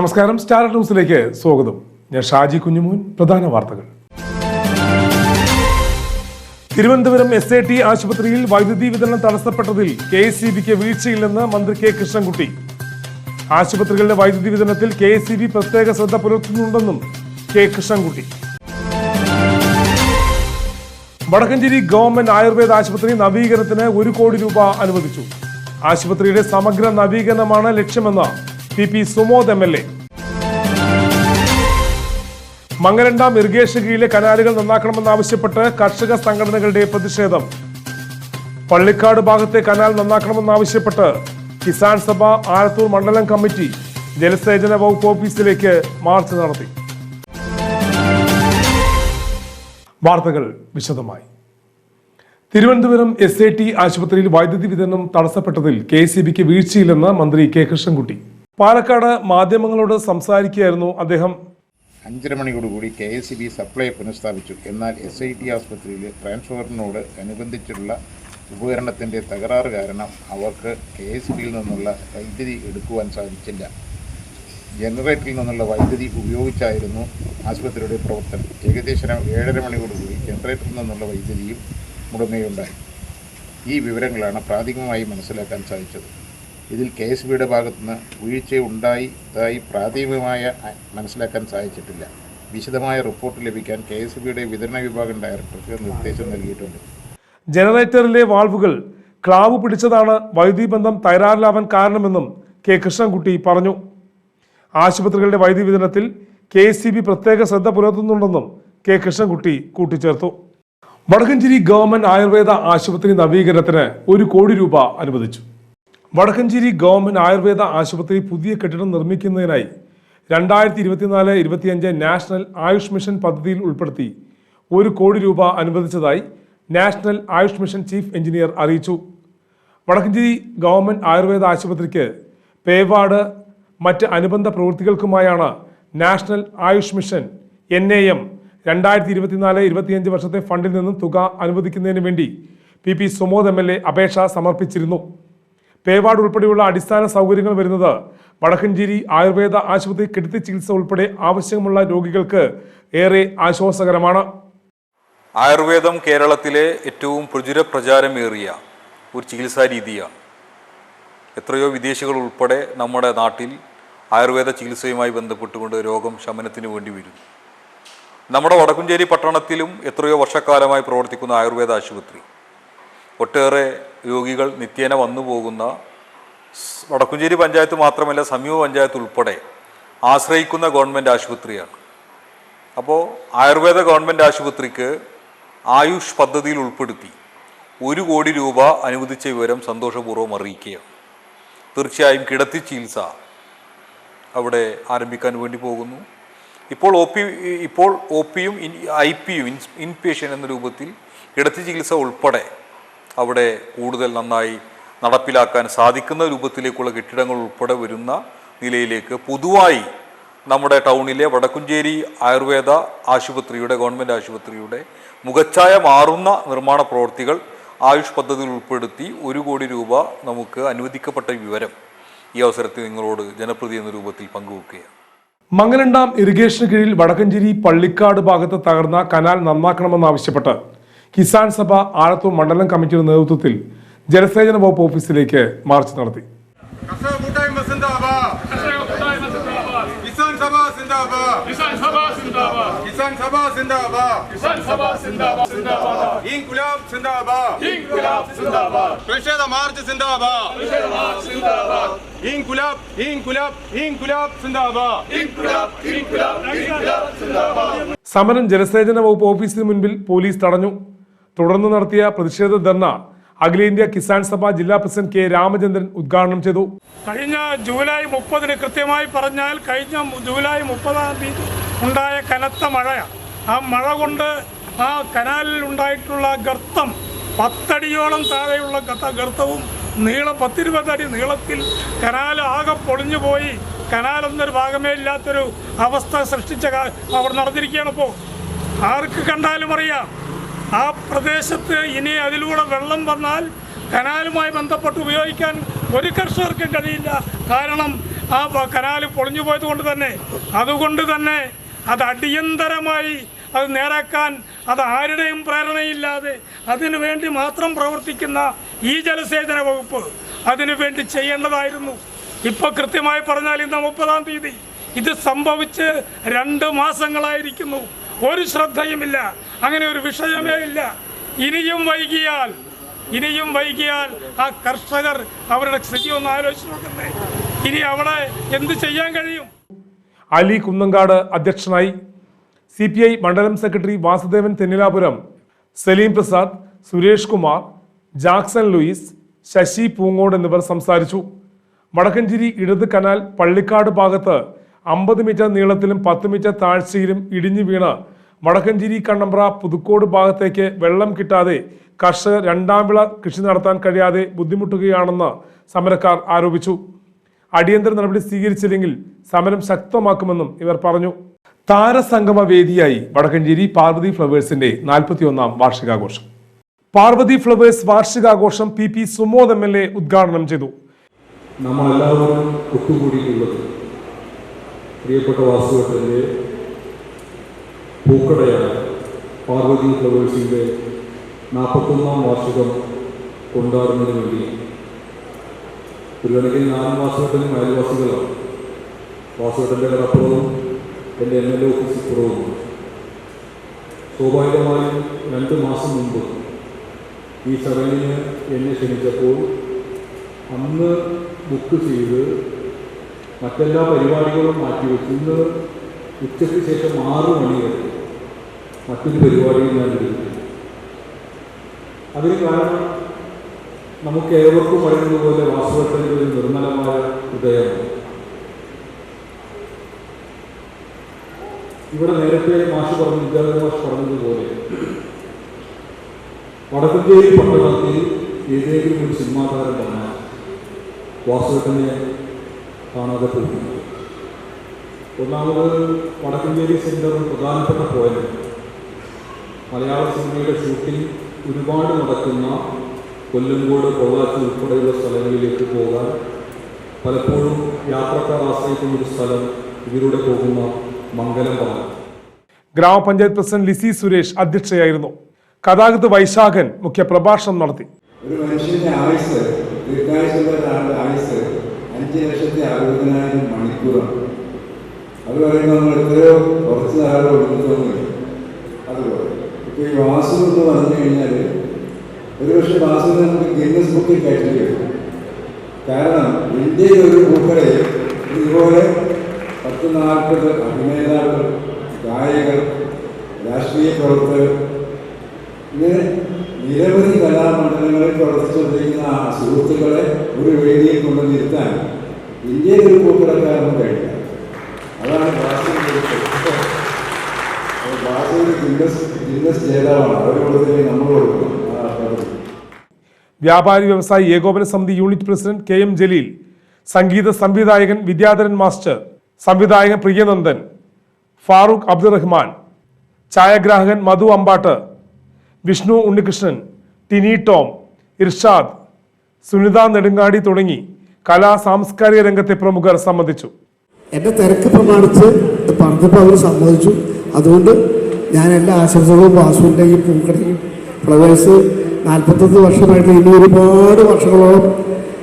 നമസ്കാരം. സ്റ്റാർ ന്യൂസിലേക്ക് സ്വാഗതം. ഞാൻ ഷാജി കുഞ്ഞുമോൻ. പ്രധാന വാർത്തകൾ. തിരുവനന്തപുരം എസ് എ ടി ആശുപത്രിയിൽ വൈദ്യുതി വിതരണം തടസ്സപ്പെട്ടതിൽ കെ എസ് സി ബിക്ക് വീഴ്ചയില്ലെന്ന് മന്ത്രി കെ കൃഷ്ണൻകുട്ടി. ആശുപത്രികളുടെ വൈദ്യുതി വിതരണത്തിൽ കെ എസ് സി ബി പ്രത്യേക ശ്രദ്ധ പുലർത്തുന്നുണ്ടെന്നും കെ കൃഷ്ണൻകുട്ടി. വടക്കഞ്ചേരി ഗവൺമെന്റ് ആയുർവേദ ആശുപത്രി നവീകരണത്തിന് ഒരു കോടി രൂപ അനുവദിച്ചു. ആശുപത്രിയുടെ സമഗ്ര നവീകരണമാണ് ലക്ഷ്യമെന്ന് P P Sumod M L A Mangalamdam irrigation കീഴിലെ കനാലുകൾ നന്നാക്കണമെന്നാവശ്യപ്പെട്ട് കർഷക സംഘടനകളുടെ പ്രതിഷേധം. പള്ളിക്കാട് ഭാഗത്തെ കനാൽ നന്നാക്കണമെന്നാവശ്യപ്പെട്ട് കിസാൻ സഭ ആലത്തൂർ മണ്ഡലം കമ്മിറ്റി ജലസേചന വകുപ്പ് ഓഫീസിലേക്ക് മാർച്ച് നടത്തി. വാർത്തകൾ വിശദമായി. തിരുവനന്തപുരം എസ് എ ടി ആശുപത്രിയിൽ വൈദ്യുതി വിതരണം തടസ്സപ്പെട്ടതിൽ കെ സി ബിക്ക് വീഴ്ചയില്ലെന്ന് മന്ത്രി കെ കൃഷ്ണൻകുട്ടി. പാലക്കാട് മാധ്യമങ്ങളോട് സംസാരിക്കുകയായിരുന്നു അദ്ദേഹം അഞ്ചര മണിയോടുകൂടി K S C B supply പുനഃസ്ഥാപിച്ചു. എന്നാൽ എസ് ഐ ടി ആസ്പത്രിയിലെ ട്രാൻസ്ഫോറിനോട് അനുബന്ധിച്ചുള്ള ഉപകരണത്തിന്റെ തകരാറ് കാരണം അവർക്ക് കെ എസ് ബിയിൽ നിന്നുള്ള വൈദ്യുതി എടുക്കുവാൻ സാധിച്ചില്ല. ജനറേറ്ററിൽ നിന്നുള്ള വൈദ്യുതി ഉപയോഗിച്ചായിരുന്നു ആശുപത്രിയുടെ പ്രവർത്തനം. ഏകദേശം ഏഴര മണിയോടുകൂടി ജനറേറ്ററിൽ നിന്നുള്ള വൈദ്യുതിയും മുടങ്ങുകയുണ്ടായി ഈ വിവരങ്ങളാണ് പ്രാഥമികമായി മനസ്സിലാക്കാൻ സാധിച്ചത്. ഇതിൽ കെ എസ് ബിയുടെ ഭാഗത്തുനിന്ന് വീഴ്ച ഉണ്ടായതായി പ്രാഥമികമായ മനസ്സിലാക്കാൻ സാധിച്ചിട്ടില്ല. വിശദമായ റിപ്പോർട്ട് ലഭിക്കാൻ കെ എസ് ബിയുടെ വിതരണ വിഭാഗം ഡയറക്ടർക്ക് നിർദ്ദേശം നൽകിയിട്ടുണ്ട്. ജനറേറ്ററിലെ വാൾവുകൾ ക്ലാവ് പിടിച്ചതാണ് വൈദ്യുതി ബന്ധം തകരാറിലാവാൻ കാരണമെന്നും കെ. കൃഷ്ണൻകുട്ടി പറഞ്ഞു. ആശുപത്രികളുടെ വൈദ്യുതി വിതരണത്തിൽ കെ. സി. ബി പ്രത്യേക ശ്രദ്ധ പുലർത്തുന്നുണ്ടെന്നും കെ. കൃഷ്ണൻകുട്ടി കൂട്ടിച്ചേർത്തു. വടക്കഞ്ചേരി ഗവൺമെന്റ് ആയുർവേദ ആശുപത്രി നവീകരണത്തിന് ഒരു കോടി രൂപ അനുവദിച്ചു. വടക്കഞ്ചേരി ഗവൺമെന്റ് ആയുർവേദ ആശുപത്രി പുതിയ കെട്ടിടം നിർമ്മിക്കുന്നതിനായി രണ്ടായിരത്തി ഇരുപത്തിനാല് ഇരുപത്തിയഞ്ച് നാഷണൽ ആയുഷ് മിഷൻ പദ്ധതിയിൽ ഉൾപ്പെടുത്തി ഒരു കോടി രൂപ അനുവദിച്ചതായി national Ayush mission chief engineer അറിയിച്ചു. വടക്കഞ്ചേരി ഗവൺമെന്റ് ആയുർവേദ ആശുപത്രിക്ക് പേവാട് മറ്റ് അനുബന്ധ പ്രവൃത്തികൾക്കുമായാണ് national Ayush mission N A M രണ്ടായിരത്തി ഇരുപത്തിനാല് ഇരുപത്തിയഞ്ച് വർഷത്തെ ഫണ്ടിൽ നിന്നും തുക അനുവദിക്കുന്നതിന് വേണ്ടി P P Sumod M L A അപേക്ഷ സമർപ്പിച്ചിരുന്നു. പേവാർഡ് ഉൾപ്പെടെയുള്ള അടിസ്ഥാന സൗകര്യങ്ങൾ വരുന്നത് വടക്കഞ്ചേരി ആയുർവേദ ആശുപത്രി കിടത്തി ചികിത്സ ഉൾപ്പെടെ ആവശ്യമുള്ള രോഗികൾക്ക് ഏറെ ആശ്വാസകരമാണ്. ആയുർവേദം കേരളത്തിലെ ഏറ്റവും പ്രചുര പ്രചാരമേറിയ ഒരു ചികിത്സാ രീതിയാണ്. എത്രയോ വിദേശികൾ ഉൾപ്പെടെ നമ്മുടെ നാട്ടിൽ ആയുർവേദ ചികിത്സയുമായി ബന്ധപ്പെട്ടുകൊണ്ട് രോഗം ശമനത്തിന് വേണ്ടി വരുന്നു നമ്മുടെ വടക്കുംചേരി പട്ടണത്തിലും എത്രയോ വർഷക്കാലമായി പ്രവർത്തിക്കുന്ന ആയുർവേദ ആശുപത്രി. ഒട്ടേറെ രോഗികൾ നിത്യേന വന്നു പോകുന്ന വടക്കുംചേരി പഞ്ചായത്ത് മാത്രമല്ല സമീപ പഞ്ചായത്ത് ഉൾപ്പെടെ ആശ്രയിക്കുന്ന ഗവൺമെന്റ് ആശുപത്രിയാണ്. അപ്പോൾ ആയുർവേദ ഗവൺമെന്റ് ആശുപത്രിക്ക് ആയുഷ് പദ്ധതിയിൽ ഉൾപ്പെടുത്തി ഒരു കോടി രൂപ അനുവദിച്ച വിവരം സന്തോഷപൂർവം അറിയിക്കുകയാണ്. തീർച്ചയായും കിടത്തി ചികിത്സ അവിടെ ആരംഭിക്കാൻ വേണ്ടി പോകുന്നു. ഇപ്പോൾ ഒ പി ഇപ്പോൾ ഒ പിയും ഐ പിയും ഇൻ ഇൻപേഷ്യൻ എന്ന രൂപത്തിൽ കിടത്തി ചികിത്സ ഉൾപ്പെടെ അവിടെ കൂടുതൽ നന്നായി നടപ്പിലാക്കാൻ സാധിക്കുന്ന രൂപത്തിലേക്കുള്ള കെട്ടിടങ്ങൾ ഉൾപ്പെടെ വരുന്ന നിലയിലേക്ക് പൊതുവായി നമ്മുടെ ടൗണിലെ വടക്കുംചേരി ആയുർവേദ ആശുപത്രിയുടെ ഗവൺമെന്റ് ആശുപത്രിയുടെ മുഖച്ഛായ മാറുന്ന നിർമ്മാണ പ്രവൃത്തികൾ ആയുഷ് പദ്ധതിയിൽ ഉൾപ്പെടുത്തി ഒരു കോടി രൂപ നമുക്ക് അനുവദിക്കപ്പെട്ട വിവരം ഈ അവസരത്തിൽ നിങ്ങളോട് ജനപ്രതി എന്ന രൂപത്തിൽ പങ്കുവെക്കുകയാണ്. മംഗലണ്ടാം ഇറിഗേഷന് കീഴിൽ വടക്കഞ്ചേരി പള്ളിക്കാട് ഭാഗത്ത് തകർന്ന കനാൽ നന്നാക്കണമെന്നാവശ്യപ്പെട്ട് കിസാൻ സഭ ആലത്തൂർ മണ്ഡലം കമ്മിറ്റിയുടെ നേതൃത്വത്തിൽ ജലസേചന വകുപ്പ് ഓഫീസിലേക്ക് മാർച്ച് നടത്തി. പ്രതിഷേധ മാർച്ച് സിന്ദാബാദ്. ഇൻകുലാബ് ഇൻകുലാബ് ഇൻകുലാബ് സിന്ദാബാദ്. സമരം ജലസേചന വകുപ്പ് ഓഫീസിന് മുൻപിൽ പോലീസ് തടഞ്ഞു. തുടർന്ന് നടത്തിയ പ്രതിഷേധ ധർണ അഖിലേന്ത്യാ കിസാൻ സഭ ജില്ലാ പ്രസിഡന്റ് കെ രാമചന്ദ്രൻ ഉദ്ഘാടനം ചെയ്തു. കഴിഞ്ഞ ജൂലൈ മുപ്പതിന് കൃത്യമായി പറഞ്ഞാൽ കഴിഞ്ഞ ജൂലൈ മുപ്പതാം തീയതി ഉണ്ടായ കനത്ത മഴ ആ മഴ കൊണ്ട് ആ കനാലിൽ ഉണ്ടായിട്ടുള്ള ഗർത്തം പത്തടിയോളം താഴെയുള്ള ഗർത്തവും നീളം പത്തിരുപതടി നീളത്തിൽ കനാൽ ആകെ പൊളിഞ്ഞു പോയി. കനാലൊന്നൊരു ഭാഗമേ ഇല്ലാത്തൊരു അവസ്ഥ സൃഷ്ടിച്ച അവർ നടന്നിരിക്കുകയാണിപ്പോൾ ആർക്ക് കണ്ടാലും അറിയാം. പ്രദേശത്ത് ഇനി അതിലൂടെ വെള്ളം വന്നാൽ കനാലുമായി ബന്ധപ്പെട്ട് ഉപയോഗിക്കാൻ ഒരു കർഷകർക്കും കഴിയില്ല. കാരണം ആ കനാൽ പൊളിഞ്ഞു പോയത് കൊണ്ട് തന്നെ. അതുകൊണ്ട് തന്നെ അത് അടിയന്തരമായി അത് നേരാക്കാൻ അത് ആരുടെയും പ്രേരണയില്ലാതെ അതിനു വേണ്ടി മാത്രം പ്രവർത്തിക്കുന്ന ഈ ജലസേചന വകുപ്പ് അതിനു വേണ്ടി ചെയ്യേണ്ടതായിരുന്നു. ഇപ്പൊ കൃത്യമായി പറഞ്ഞാൽ ഇന്ന് മുപ്പതാം തീയതി. ഇത് സംഭവിച്ച് രണ്ട് മാസങ്ങളായിരിക്കുന്നു. ഒരു ശ്രദ്ധയുമില്ല. അങ്ങനെ ഒരു വിഷയമേ ഇല്ല. ഇനിയും വൈകിയാൽ ഇനിയും വൈകിയാൽ ആ കർഷകർ അവരുടെ സ്ഥിതി ഒന്ന് ആലോചിച്ച് നോക്കുന്നേ ഇനി അവിടെ എന്ത് ചെയ്യാൻ കഴിയും? അലി കുന്നങ്കാട് അധ്യക്ഷനായി സി പി ഐ മണ്ഡലം secretary Vasudevan Thennilapuram Saleem Prasad Suresh Kumar Jackson Louis Sasi Poongode എന്നിവർ സംസാരിച്ചു. വടക്കഞ്ചേരി ഇടത് കനാൽ പള്ളിക്കാട് ഭാഗത്ത് അമ്പത് മീറ്റർ നീളത്തിലും പത്ത് മീറ്റർ താഴ്ചയിലും ഇടിഞ്ഞു വീണ് വടക്കഞ്ചേരി കണ്ണമ്പ്ര പുതുക്കോട് ഭാഗത്തേക്ക് വെള്ളം കിട്ടാതെ കർഷകർ രണ്ടാം വിള കൃഷി നടത്താൻ കഴിയാതെ ബുദ്ധിമുട്ടുകയാണെന്ന് സമരക്കാർ ആരോപിച്ചു. അടിയന്തര നടപടി സ്വീകരിച്ചില്ലെങ്കിൽ സമരം ശക്തമാക്കുമെന്നും ഇവർ പറഞ്ഞു. താരസംഗമ വേദിയായി വടക്കഞ്ചേരി പാർവതി ഫ്ലവേഴ്സിന്റെ നാൽപ്പത്തിയൊന്നാം വാർഷികാഘോഷം. Parvathi flowers വാർഷികാഘോഷം P P Sumod M L A ഉദ്ഘാടനം ചെയ്തു. നമ്മളെല്ലാവരും ഒത്തുകൂടിയിട്ടുള്ളത് പ്രിയപ്പെട്ട വാസുവട്ടന്റെ പൂക്കടയാണ് പാർവതി ഫ്ലവേഴ്സിന്റെ നാൽപ്പത്തൊന്നാം വാർഷികം കൊണ്ടാടുന്നതിന് വേണ്ടി. ഒരു കണക്കിന് നാല് വാസുവട്ടനും അയൽവാസികളാണ്. വാസുവട്ടന്റെ കടപ്പുറവും എന്റെ എം എൽ എ ഓഫീസ് ഇപ്പുറവുമാണ് സ്വാഭാവികമായും രണ്ട് മാസം മുമ്പ് ഈ ചടങ്ങിന് എന്നെ ക്ഷണിച്ചപ്പോൾ അന്ന് ബുക്ക് ചെയ്ത് മറ്റെല്ലാ പരിപാടികളും മാറ്റിവെച്ചു. ഇന്ന് ഉച്ചയ്ക്ക് ശേഷം ആറ് മണി വരെ മറ്റൊരു പരിപാടിയും എടുത്തിട്ടില്ല അതിന് കാരണം നമുക്ക് ഏവർക്കും പറയുന്നത് പോലെ വാസ്തവത്തിന്റെ ഒരു നിർമ്മലമായ ഹൃദയമാണ് ഇവിടെ നേരത്തെ മാഷ് പറഞ്ഞു വിദ്യാഭ്യാസ മാഷ് പറഞ്ഞതുപോലെ വടക്കഞ്ചേരി പട്ടണത്തിൽ ഏതെങ്കിലും ഒരു സിനിമാ താരം പറഞ്ഞാൽ വാസുവേട്ടനെ കാണാതെ പോയി ഒന്നാമത് വടക്കഞ്ചേരി സെന്ററിൽ പ്രധാനപ്പെട്ട പോയിന്റ് മലയാള സിനിമയുടെ ഷൂട്ടിംഗ് ഒരുപാട് നടക്കുന്ന കൊല്ലങ്കോട് പൊള്ളാച്ചി ഉൾപ്പെടെയുള്ള സ്ഥലങ്ങളിലേക്ക് പോകാൻ പലപ്പോഴും യാത്രക്കാർ ആശ്രയിക്കുന്ന ഒരു സ്ഥലം ഇതിലൂടെ പോകുന്ന മംഗലം പറഞ്ഞു ഗ്രാമപഞ്ചായത്ത് പ്രസിഡന്റ് ലിസി സുരേഷ് അധ്യക്ഷയായിരുന്നു. കഥാകൃത്ത് വൈശാഖൻ മുഖ്യപ്രഭാഷണം നടത്തി. ഒരു മനുഷ്യന്റെ ആയുസ് ദീർഘായുസുള്ള ഒരാളുടെ ആയുസ് അഞ്ച് ലക്ഷത്തി അറുപതിനായിരം മണിക്കൂറാണ്. അത് പറയുമ്പോൾ നമ്മൾ എത്രയോ കുറച്ച് നാളുകൾ കൊടുക്കുന്നില്ല അതുപോലെ. ഇപ്പോൾ ഈ വാസു എന്ന് പറഞ്ഞു കഴിഞ്ഞാൽ ഒരുപക്ഷെ വാസു നമുക്ക് ഗിന്നസ് ബുക്കിൽ കയറ്റി വരും കാരണം ഇന്ത്യയിൽ ഒരു ഭൂക്കടയിൽ ഇതുപോലെ പത്ത് നാൽപ്പത് അഭിനേതാക്കൾ ഗായകർ രാഷ്ട്രീയ പ്രവർത്തകർ ഇങ്ങനെ നിരവധി കലാമണ്ഡലങ്ങളിൽ പ്രവർത്തിച്ചുകൊണ്ടിരിക്കുന്ന ആ സുഹൃത്തുക്കളെ ഒരു വേദിയിൽ കൊണ്ടുവന്നിരുത്താൻ ഇന്ത്യയിൽ ഒരു പൂക്കടക്കാരനും കഴിയില്ല അതാണ് നമ്മൾ വ്യാപാരി വ്യവസായി ഏകോപന സമിതി unit president K M Jaleel സംഗീത സംവിധായകൻ വിദ്യാധരൻ മാസ്റ്റർ സംവിധായകൻ പ്രിയനന്ദൻ ഫാറൂഖ് അബ്ദുറഹ്മാൻ ഛായാഗ്രാഹകൻ മധു അമ്പാട്ട് വിഷ്ണു ഉണ്ണികൃഷ്ണൻ ടിനി ടോം ഇർഷാദ് സുനിത നെടുങ്ങാടി തുടങ്ങി. കലാ സാംസ്കാരിക രംഗത്തെ പ്രമുഖർ സംബന്ധിച്ചു എന്റെ തിരക്ക് പ്രമാണിച്ച് പറഞ്ഞപ്പോൾ അവർ സമ്മതിച്ചു. അതുകൊണ്ട് ഞാൻ എല്ലാ ആശംസകളും വാസുവിന്റെയും പൂക്കടയും ഫ്ലവേഴ്സ് നാൽപ്പത്തൊന്ന് വർഷമായിട്ട് ഇനി ഒരുപാട് വർഷങ്ങളോളം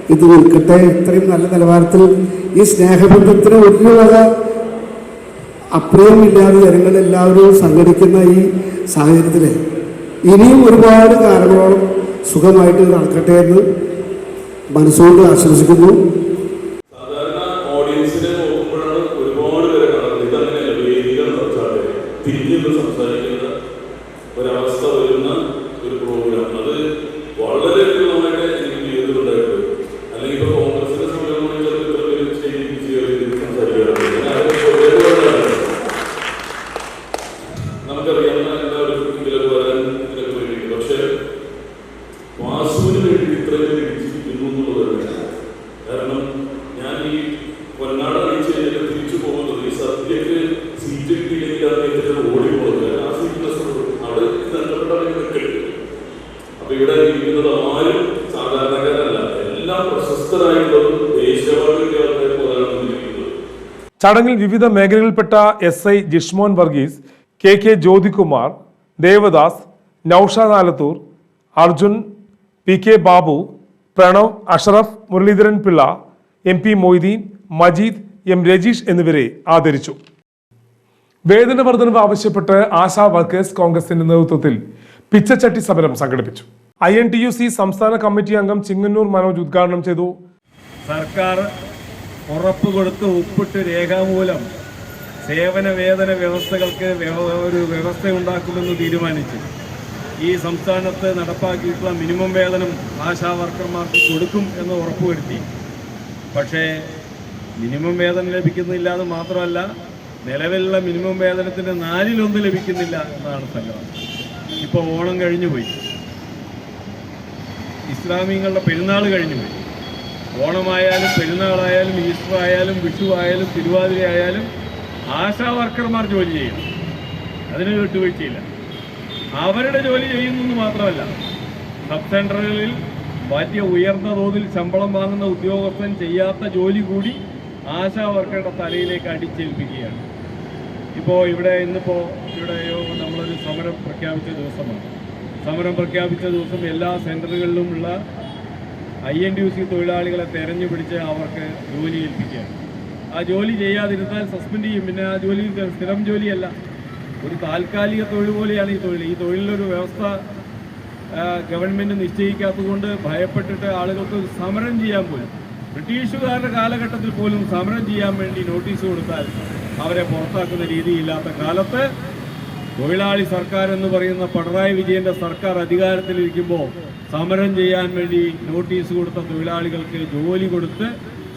ഇത് നിൽക്കട്ടെ ഇത്രയും നല്ല നിലവാരത്തിൽ ഈ സ്നേഹബന്ധത്തിന് ഒരു വക അപ്രിയമില്ലാതെ ജനങ്ങളെല്ലാവരും സംഘടിക്കുന്ന ഈ സാഹചര്യത്തിൽ ഇനിയും ഒരുപാട് കാലങ്ങളോളം സുഖമായിട്ട് നടക്കട്ടെ എന്ന് മനസ്സുകൊണ്ട് ഒരവസ്ഥ വരുന്ന ഒരു പ്രോഗ്രാം അത് വളരെ അല്ലെങ്കിൽ നമുക്കറിയാവുന്ന എല്ലാവരും ഇതിലൊക്കെ വരാൻ ഇതിലൊക്കെ വേണ്ടിയിട്ട്. പക്ഷേ വാസുവിന് വേണ്ടി ഇത്രയും ചടങ്ങിൽ വിവിധ മേഖലകളിൽപ്പെട്ട S I Jishmon Varghese K K Jyothikumar Devadas Noushad Alathur Arjun P K Babu Pranav Ashraf Muraleedharan Pillai M P Moideen Majeed M Rajeesh എന്നിവരെ ആദരിച്ചു. വേതന വർധനവ് ആവശ്യപ്പെട്ട് ആശാ വർക്കേഴ്സ് കോൺഗ്രസിന്റെ നേതൃത്വത്തിൽ പിച്ചച്ചട്ടി സമരം സംഘടിപ്പിച്ചു. I N T U C സംസ്ഥാന കമ്മിറ്റി അംഗം ചിങ്ങന്നൂർ മനോജ് ഉദ്ഘാടനം ചെയ്തു. സർക്കാർ ഉറപ്പ് കൊടുത്ത് ഒപ്പിട്ട് രേഖാമൂലം സേവന വേതന വ്യവസ്ഥകൾക്ക് വ്യവ- ഒരു വ്യവസ്ഥ ഉണ്ടാക്കുമെന്ന് തീരുമാനിച്ചു. ഈ സംസ്ഥാനത്ത് നടപ്പാക്കിയിട്ടുള്ള മിനിമം വേതനം ആശാ വർക്കർമാർക്ക് കൊടുക്കും എന്ന് ഉറപ്പുവരുത്തി. പക്ഷേ മിനിമം വേതനം ലഭിക്കുന്നില്ല എന്ന് മാത്രമല്ല നിലവിലുള്ള മിനിമം വേതനത്തിന്റെ നാലിലൊന്ന് ലഭിക്കുന്നില്ല എന്നാണ് സങ്കടം ഇപ്പോൾ ഓണം കഴിഞ്ഞു പോയി ഇസ്ലാമിങ്ങളുടെ പെരുന്നാൾ കഴിഞ്ഞു പോയി ഓണമായാലും പെരുന്നാളായാലും ഈസ്റ്റർ ആയാലും വിഷു ആയാലും തിരുവാതിര ആയാലും ആശാ വർക്കർമാർ ജോലി ചെയ്യണം അതിന് വിട്ടുവീഴ്ചയില്ല. അവരുടെ ജോലി ചെയ്യുന്നെന്ന് മാത്രമല്ല സബ് സെന്ററുകളിൽ വലിയ ഉയർന്ന തോതിൽ ശമ്പളം വാങ്ങുന്ന ഉദ്യോഗസ്ഥൻ ചെയ്യാത്ത ജോലി കൂടി ആശാ വർക്കറുടെ തലയിലേക്ക് അടിച്ചേൽപ്പിക്കുകയാണ്. ഇപ്പോൾ ഇവിടെ ഇന്നിപ്പോൾ ഇവിടെ നമ്മളൊരു സമരം പ്രഖ്യാപിച്ച ദിവസമാണ്. സമരം പ്രഖ്യാപിച്ച ദിവസം എല്ലാ സെന്ററുകളിലുമുള്ള I N D U C തൊഴിലാളികളെ തെരഞ്ഞു പിടിച്ച് അവർക്ക് ജോലി ഏൽപ്പിക്കുക ആ ജോലി ചെയ്യാതിരുന്നാൽ സസ്പെൻഡ് ചെയ്യും. പിന്നെ ആ ജോലി സ്ഥിരം ജോലിയല്ല. ഒരു താൽക്കാലിക തൊഴിൽ പോലെയാണ് ഈ തൊഴിൽ. ഈ തൊഴിലിലൊരു വ്യവസ്ഥ ഗവൺമെന്റ് നിശ്ചയിക്കാത്തതുകൊണ്ട് ഭയപ്പെട്ടിട്ട് ആളുകൾക്ക് സമരം ചെയ്യാൻ പോലും ബ്രിട്ടീഷുകാരുടെ കാലഘട്ടത്തിൽ പോലും സമരം ചെയ്യാൻ വേണ്ടി നോട്ടീസ് കൊടുത്താൽ അവരെ പുറത്താക്കുന്ന രീതിയില്ലാത്ത കാലത്ത് തൊഴിലാളി സർക്കാർ എന്ന് പറയുന്ന പിണറായി വിജയന്റെ സർക്കാർ അധികാരത്തിലിരിക്കുമ്പോൾ സമരം ചെയ്യാൻ വേണ്ടി നോട്ടീസ് കൊടുത്ത തൊഴിലാളികൾക്ക് ജോലി കൊടുത്ത്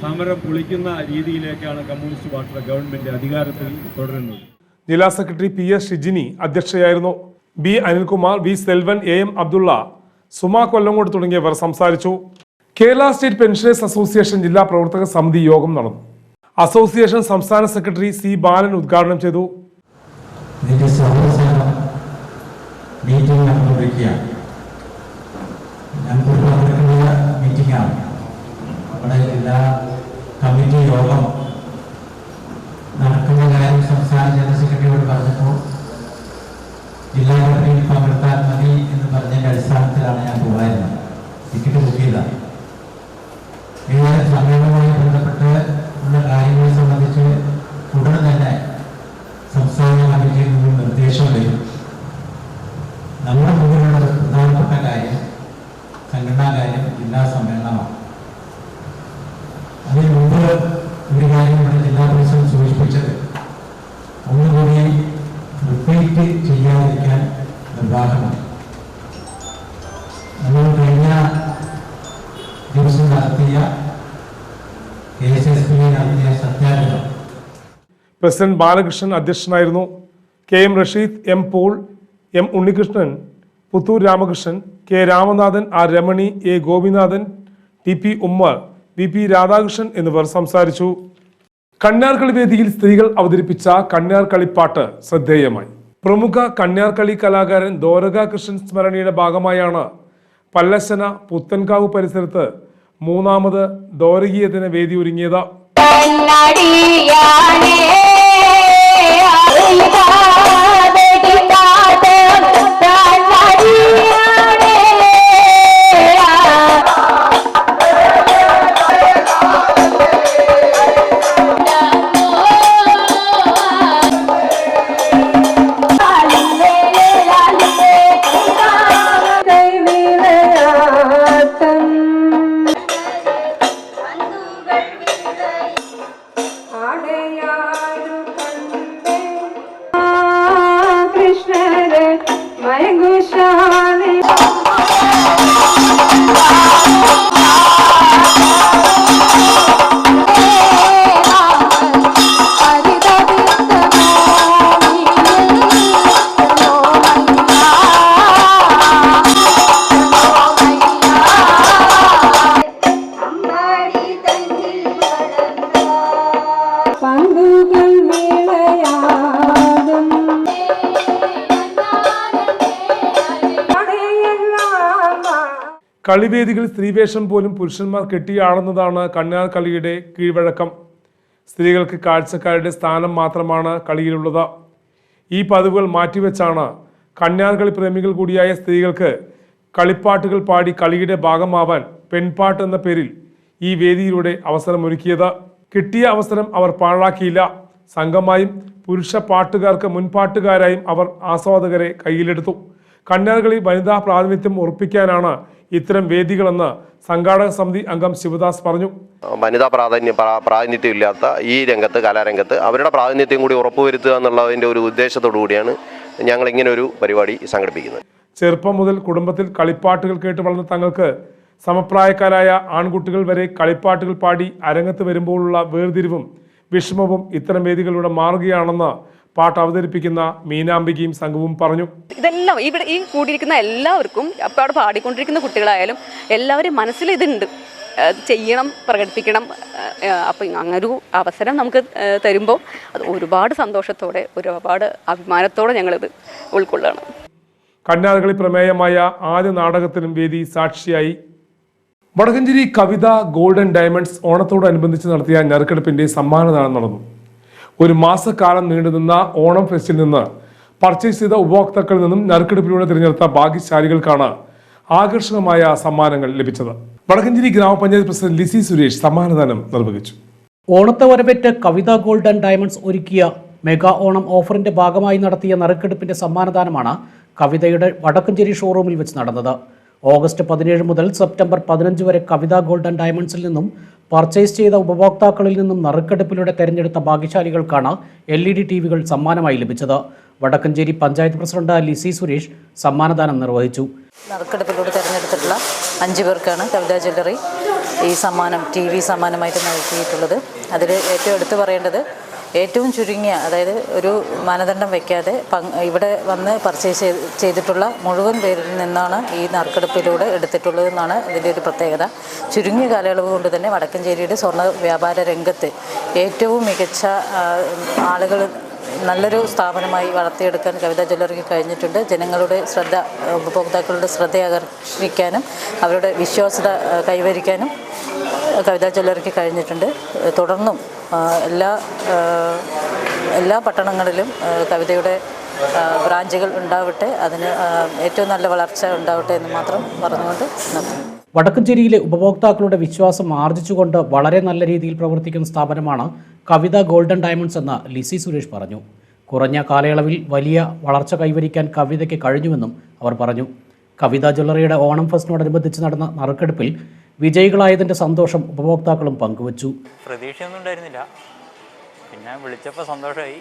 സമരം പൊളിക്കുന്ന രീതിയിലേക്കാണ് കമ്മ്യൂണിസ്റ്റ് പാർട്ടിയുടെ ഗവൺമെന്റ് അധികാരത്തിൽ തുടരുന്നത്. ജില്ലാ secretary P S Shijini അധ്യക്ഷയായിരുന്നു. B Anilkumar V Selvan A M Abdulla Suma Kollengode തുടങ്ങിയവർ സംസാരിച്ചു. കേരള സ്റ്റേറ്റ് പെൻഷനേഴ്സ് അസോസിയേഷൻ ജില്ലാ പ്രവർത്തക സമിതി യോഗം നടന്നു. അസോസിയേഷൻ സംസ്ഥാന സെക്രട്ടറി സി ബാലൻ ഉദ്ഘാടനം ചെയ്തു. ഇതിന്റെ സഹോദരം മീറ്റിംഗ് നടന്നുകൊണ്ടിരിക്കുകയാണ് ഞങ്ങൾക്കൊരു പങ്കെടുക്കുന്ന മീറ്റിംഗാണ് നമ്മുടെ എല്ലാ കമ്മിറ്റി യോഗം നടക്കുന്ന കാര്യം സംസ്ഥാന ജനറൽ സെക്രട്ടറിയോട് പറഞ്ഞപ്പോൾ ജില്ലാ കമ്മിറ്റിയിൽ പങ്കെടുത്താൽ മതി എന്ന് പറഞ്ഞതിന്റെ അടിസ്ഥാനത്തിലാണ് ഞാൻ പോകായിരുന്നത് ടിക്കറ്റ് ബുക്ക് ചെയ്തതാണ്. ഏതായാലും സമയവുമായി ബന്ധപ്പെട്ട് ഉള്ള കാര്യങ്ങളെ സംബന്ധിച്ച് ഉടൻ തന്നെ സംസ്ഥാന കമ്മിറ്റിയിൽ നിന്നും നിർദ്ദേശം വരും നമ്മുടെ മുമ്പിലുള്ള ഒരു പ്രധാനപ്പെട്ട കാര്യം സംഘടനാ കാര്യം ജില്ലാ സമ്മേളനമാണ് അതിന് മുമ്പ് ഒരു കാര്യം ഇവിടെ ജില്ലാ പ്രസിഡന്റ് സൂചിപ്പിച്ചത് ഒന്നുകൂടി റിപ്പീറ്റ് ചെയ്യാതിരിക്കാൻ നിർവാഹമാണ് നമ്മൾ കഴിഞ്ഞ ദിവസം നടത്തിയ കെ എസ് എസ് പി നടത്തിയ സത്യാഗ്രഹം പ്രസിഡന്റ് ബാലകൃഷ്ണൻ അധ്യക്ഷനായിരുന്നു. K M Rasheed M Paul M Unnikrishnan Puthur Ramakrishnan K Ramanathan R Ramani A Gopinathan T P Ummer V P Radhakrishnan എന്നിവർ സംസാരിച്ചു. കണ്ണാർകളി വേദിയിൽ സ്ത്രീകൾ അവതരിപ്പിച്ച കണ്യാർ കളിപ്പാട്ട് ശ്രദ്ധേയമായി. പ്രമുഖ കണ്ണാർകളി കലാകാരൻ ദോരക കൃഷ്ണൻ സ്മരണയുടെ ഭാഗമായാണ് പല്ലശന പുത്തൻകാവ് പരിസരത്ത് മൂന്നാമത് ദോരകീയത്തിന് വേദി ഒരുങ്ങിയത്. കളിവേദികൾ സ്ത്രീവേഷം പോലും പുരുഷന്മാർ കെട്ടിയാടുന്നതാണ് കണ്ണാർ കളിയുടെ കീഴ്വഴക്കം. സ്ത്രീകൾക്ക് കാഴ്ചക്കാരുടെ സ്ഥാനം മാത്രമാണ് കളിയിലുള്ളത്. ഈ പതിവുകൾ മാറ്റിവെച്ചാണ് കണ്ണാർ കളി പ്രേമികൾ കൂടിയായ സ്ത്രീകൾക്ക് കളിപ്പാട്ടുകൾ പാടി കളിയുടെ ഭാഗമാവാൻ പെൺപാട്ട് എന്ന പേരിൽ ഈ വേദിയിലൂടെ അവസരമൊരുക്കിയത്. കിട്ടിയ അവസരം അവർ പാഴാക്കിയില്ല. സംഘമായും പുരുഷ പാട്ടുകാർക്ക് മുൻപാട്ടുകാരായും അവർ ആസ്വാദകരെ കയ്യിലെടുത്തു. കന്യാർകളി വനിതാ പ്രാതിനിധ്യം ഉറപ്പിക്കാനാണ് ഇത്തരം വേദികളെന്ന് സംഘാടക സമിതി അംഗം ശിവദാസ് പറഞ്ഞു. വനിതാ പ്രാധാന്യം പ്രാ- പ്രാതിനിധ്യം ഇല്ലാത്ത ഈ രംഗത്ത് കലാരംഗത്ത് അവരുടെ പ്രാതിനിധ്യം കൂടി ഉറപ്പുവരുത്തുക എന്നുള്ളതിന്റെ ഒരു ഉദ്ദേശത്തോടു കൂടിയാണ് ഞങ്ങൾ ഇങ്ങനെ ഒരു പരിപാടി സംഘടിപ്പിക്കുന്നത്. ചെറുപ്പം മുതൽ കുടുംബത്തിൽ കളിപ്പാട്ടുകൾ കേട്ട് വളർന്ന തങ്ങൾക്ക് സമപ്രായക്കാരായ ആൺകുട്ടികൾ വരെ കളിപ്പാട്ടുകൾ പാടി അരങ്ങത്ത് വരുമ്പോഴുള്ള വേർതിരിവും വിഷമവും ഇത്തരം വേദികളിലൂടെ മാറുകയാണെന്ന് പാട്ട് അവതരിപ്പിക്കുന്ന മീനാംബികയും സംഘവും പറഞ്ഞു. ഇതെല്ലാം ഇവിടെ ഈ കൂടിയിരിക്കുന്ന എല്ലാവർക്കും അപ്പോൾ അവിടെ പാടിക്കൊണ്ടിരിക്കുന്ന കുട്ടികളായാലും എല്ലാവരും മനസ്സിൽ ഇതുണ്ട്. ചെയ്യണം പ്രകടിപ്പിക്കണം. അപ്പം അങ്ങനൊരു അവസരം നമുക്ക് തരുമ്പോൾ അത് ഒരുപാട് സന്തോഷത്തോടെ ഒരുപാട് അഭിമാനത്തോടെ ഞങ്ങളിത് ഉൾക്കൊള്ളണം കന്യാർകളി പ്രമേയമായ ആദ്യ നാടകത്തിനും വേദി സാക്ഷിയായി. വടക്കഞ്ചേരി കവിത ഗോൾഡൻ ഡയമണ്ട്സ് ഓണത്തോടനുബന്ധിച്ച് നടത്തിയ ഞറുക്കെടുപ്പിന്റെ സമ്മാനദാനം നടന്നു. ഒരു മാസക്കാലം നീണ്ടുനിന്ന ഓണം ഫെസ്റ്റിൽ നിന്ന് പർച്ചേസ് ചെയ്ത ഉപഭോക്താക്കളിൽ നിന്നും നറുക്കെടുപ്പിലൂടെ തിരഞ്ഞെടുത്ത ഭാഗ്യശാലികൾക്കാണ് ആകർഷകമായ സമ്മാനങ്ങൾ ലഭിച്ചത്. വടക്കഞ്ചേരി ഗ്രാമപഞ്ചായത്ത് പ്രസിഡന്റ് ലിസി സുരേഷ് സമ്മാനദാനം നിർവഹിച്ചു. ഓണത്തെ വരവേറ്റ് കവിത ഗോൾഡൻ ഡയമണ്ട്സ് ഒരുക്കിയ മെഗാ ഓണം ഓഫറിന്റെ ഭാഗമായി നടത്തിയ നറുക്കെടുപ്പിന്റെ സമ്മാനദാനമാണ് കവിതയുടെ വടക്കഞ്ചേരി ഷോറൂമിൽ വെച്ച് നടന്നത്. ഓഗസ്റ്റ് പതിനേഴ് മുതൽ സെപ്റ്റംബർ പതിനഞ്ച് വരെ കവിത ഗോൾഡൻ ഡയമണ്ട്സിൽ നിന്നും പർച്ചേസ് ചെയ്ത ഉപഭോക്താക്കളിൽ നിന്നും നറുക്കെടുപ്പിലൂടെ തെരഞ്ഞെടുത്ത ഭാഗ്യശാലികൾക്കാണ് എൽ ഇ ഡി ടി വികൾ സമ്മാനമായി ലഭിച്ചത്. വടക്കഞ്ചേരി പഞ്ചായത്ത് പ്രസിഡന്റ് ലിസി സുരേഷ് സമ്മാനദാനം നിർവഹിച്ചു. നറുക്കെടുപ്പിലൂടെ തെരഞ്ഞെടുത്തിട്ടുള്ള അഞ്ചു പേർക്കാണ് കവിതാ ജ്വല്ലറി ഈ സമ്മാനം ടി വി സമ്മാനമായിട്ട് നൽകിയിട്ടുള്ളത്. അതിൽ ഏറ്റവും എടുത്തു പറയേണ്ടത് ഏറ്റവും ചുരുങ്ങിയ അതായത് ഒരു മാനദണ്ഡം വയ്ക്കാതെ ഇവിടെ വന്ന് പർച്ചേസ് ചെയ്തിട്ടുള്ള മുഴുവൻ പേരിൽ നിന്നാണ് ഈ നറുക്കെടുപ്പിലൂടെ എടുത്തിട്ടുള്ളതെന്നാണ് ഇതിന്റെ ഒരു പ്രത്യേകത. ചുരുങ്ങിയ കാലയളവ് കൊണ്ട് തന്നെ വടക്കഞ്ചേരിയുടെ സ്വർണ വ്യാപാര രംഗത്ത് ഏറ്റവും മികച്ച ആളുകൾ നല്ലൊരു സ്ഥാപനമായി വളർത്തിയെടുക്കാൻ കവിതാ ജ്വല്ലറിക്ക് കഴിഞ്ഞിട്ടുണ്ട്. ജനങ്ങളുടെ ശ്രദ്ധ ഉപഭോക്താക്കളുടെ ശ്രദ്ധ ആകർഷിക്കാനും അവരുടെ വിശ്വാസത കൈവരിക്കാനും കവിതാ ജ്വല്ലറിക്ക് കഴിഞ്ഞിട്ടുണ്ട്. തുടർന്നും എല്ലാ എല്ലാ പട്ടണങ്ങളിലും കവിതയുടെ ബ്രാഞ്ചുകൾ ഉണ്ടാവട്ടെ അതിന് ഏറ്റവും നല്ല വളർച്ച ഉണ്ടാവട്ടെ എന്ന് മാത്രം പറഞ്ഞുകൊണ്ട് നിർത്തുന്നു. വടക്കഞ്ചേരിയിലെ ഉപഭോക്താക്കളുടെ വിശ്വാസം ആർജിച്ചുകൊണ്ട് വളരെ നല്ല രീതിയിൽ പ്രവർത്തിക്കുന്ന സ്ഥാപനമാണ് കവിത ഗോൾഡൻ ഡയമണ്ട്സ് എന്ന് ലിസി സുരേഷ് പറഞ്ഞു. കുറഞ്ഞ കാലയളവിൽ വലിയ വളർച്ച കൈവരിക്കാൻ കവിതയ്ക്ക് കഴിഞ്ഞുവെന്നും അവർ പറഞ്ഞു. കവിത ജ്വല്ലറിയുടെ ഓണം ഫെസ്റ്റിനോടനുബന്ധിച്ച് നടന്ന നറുക്കെടുപ്പിൽ വിജയികളായതിന്റെ സന്തോഷം ഉപഭോക്താക്കളും പങ്കുവച്ചു. പ്രതീക്ഷയൊന്നും ഉണ്ടായിരുന്നില്ല. പിന്നെ വിളിച്ചപ്പോൾ സന്തോഷമായി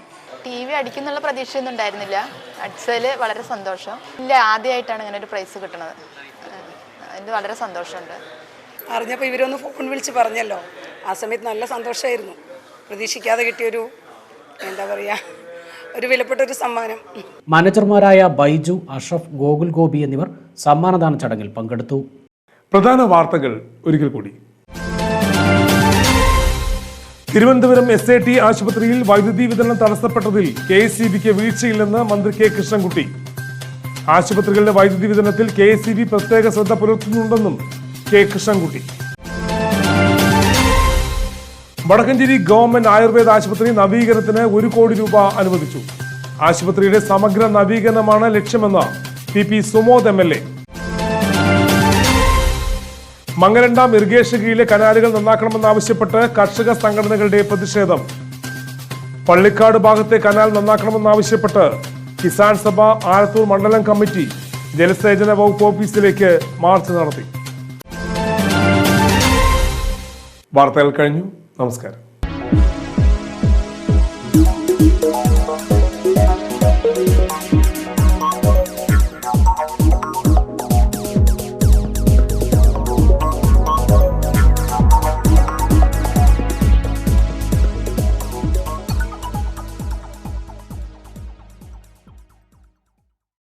ടി വി അടിക്കുന്നുള്ള പ്രതീക്ഷയൊന്നും ഉണ്ടായിരുന്നില്ല. അടിച്ചതിൽ വളരെ സന്തോഷം. ഇല്ല ആദ്യമായിട്ടാണ് ഇങ്ങനെ ഒരു പ്രൈസ് കിട്ടുന്നത് അതിന് വളരെ സന്തോഷമുണ്ട്. അറിഞ്ഞപ്പോൾ ഇവരൊന്ന് ഫോൺ വിളിച്ച് പറഞ്ഞല്ലോ. ആ സമയത്ത് നല്ല സന്തോഷമായിരുന്നു പ്രതീക്ഷിക്കാതെ കിട്ടിയൊരു എന്താ പറയുക ഒരു വിലപ്പെട്ട ഒരു സമ്മാനം. മാനേജർമാരായ ബൈജു അഷ്റഫ് ഗോകുൽ ഗോപി എന്നിവർ സമ്മാനദാന ചടങ്ങിൽ പങ്കെടുത്തു. പ്രധാന വാർത്തകൾ ഒരിക്കൽ കൂടി. തിരുവനന്തപുരം എസ് എ ടി ആശുപത്രിയിൽ വൈദ്യുതി വിതരണം തടസ്സപ്പെട്ടതിൽ കെ എസ് സി ബിക്ക് വീഴ്ചയില്ലെന്ന് മന്ത്രി കെ കൃഷ്ണൻകുട്ടി. ആശുപത്രികളുടെ വൈദ്യുതി വിതരണത്തിൽ കെ എസ് സി ബി പ്രത്യേക ശ്രദ്ധ പുലർത്തുന്നുണ്ടെന്നും കെ കൃഷ്ണൻകുട്ടി. വടക്കഞ്ചേരി ഗവൺമെന്റ് ആയുർവേദ ആശുപത്രി നവീകരണത്തിന് ഒരു കോടി രൂപ അനുവദിച്ചു. ആശുപത്രിയുടെ സമഗ്ര നവീകരണമാണ് ലക്ഷ്യമെന്ന് P P Sumod M L A Mangalam dam irrigation കീഴിലെ കനാലുകൾ നന്നാക്കണമെന്നാവശ്യപ്പെട്ട് കർഷക സംഘടനകളുടെ പ്രതിഷേധം. പള്ളിക്കാട് ഭാഗത്തെ കനാൽ നന്നാക്കണമെന്നാവശ്യപ്പെട്ട് കിസാൻ സഭ ആലത്തൂർ മണ്ഡലം കമ്മിറ്റി ജലസേചന വകുപ്പ് ഓഫീസിലേക്ക് മാർച്ച് നടത്തി. വാർത്തകൾ കഴിഞ്ഞു. നമസ്കാരം.